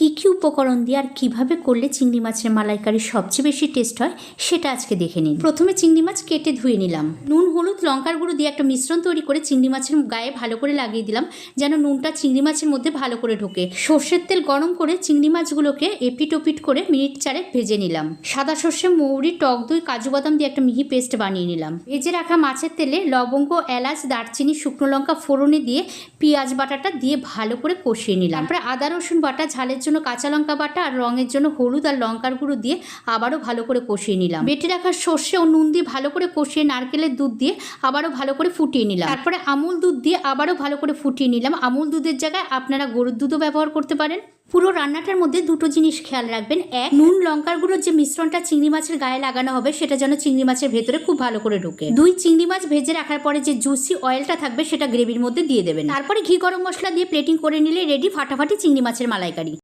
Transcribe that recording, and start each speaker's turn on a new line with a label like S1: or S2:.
S1: কী কী উপকরণ দিয়ে আর কীভাবে করলে চিংড়ি মাছের মালাইকারি সবচেয়ে বেশি টেস্ট হয়, সেটা আজকে দেখে নিন। প্রথমে চিংড়ি মাছ কেটে ধুয়ে নিলাম। নুন, হলুদ, লঙ্কার গুঁড়ো দিয়ে একটা মিশ্রণ তৈরি করে চিংড়ি মাছের গায়ে ভালো করে লাগিয়ে দিলাম, যেন নুনটা চিংড়ি মাছের মধ্যে ভালো করে ঢোকে। সর্ষের তেল গরম করে চিংড়ি মাছগুলোকে এপিট ওপিট করে মিনিট চারেক ভেজে নিলাম। সাদা সর্ষে, মৌরি, টক দই, কাজু বাদাম দিয়ে একটা মিহি পেস্ট বানিয়ে নিলাম। ভেজে রাখা মাছের তেলে লবঙ্গ, এলাচ, দারচিনি, শুকনো লঙ্কা ফোড়নে দিয়ে পেঁয়াজ বাটাটা দিয়ে ভালো করে কষিয়ে নিলাম। তারপরে আদা, রসুন বাটা ঝালের জন্য কাঁচা লঙ্কা বাটা আর রঙের জন্য হলুদ আর লঙ্কার গুঁড়ো দিয়ে আবারও ভালো করে কষিয়ে নিলাম। বেটে রাখা সর্ষে ও নুন দিয়ে ভালো করে কষিয়ে নারকেলের দুধ দিয়ে আবারও ভালো করে ফুটিয়ে নিলাম। তারপরে আমুল দুধ দিয়ে আবারও ভালো করে ফুটিয়ে নিলাম। আমুল দুধের জায়গায় আপনারা গরুর দুধও ব্যবহার করতে পারেন। পুরো রান্নাটার মধ্যে দুটো জিনিস খেয়াল রাখবেন। এক, নুন, লঙ্কার গুঁড়োর যে মিশ্রণটা চিংড়ি মাছের গায়ে লাগানো হবে সেটা যেন চিংড়ি মাছের ভেতরে খুব ভালো করে ঢোকে। দুই, চিংড়ি মাছ ভেজে রাখার পরে যে জুসি অয়েলটা থাকবে সেটা গ্রেভির মধ্যে দিয়ে দেবেন। তারপরে ঘি গরম মশলা দিয়ে প্লেটিং করে নিলে রেডি ফাটাফাটি চিংড়ি মাছের মালাইকারি।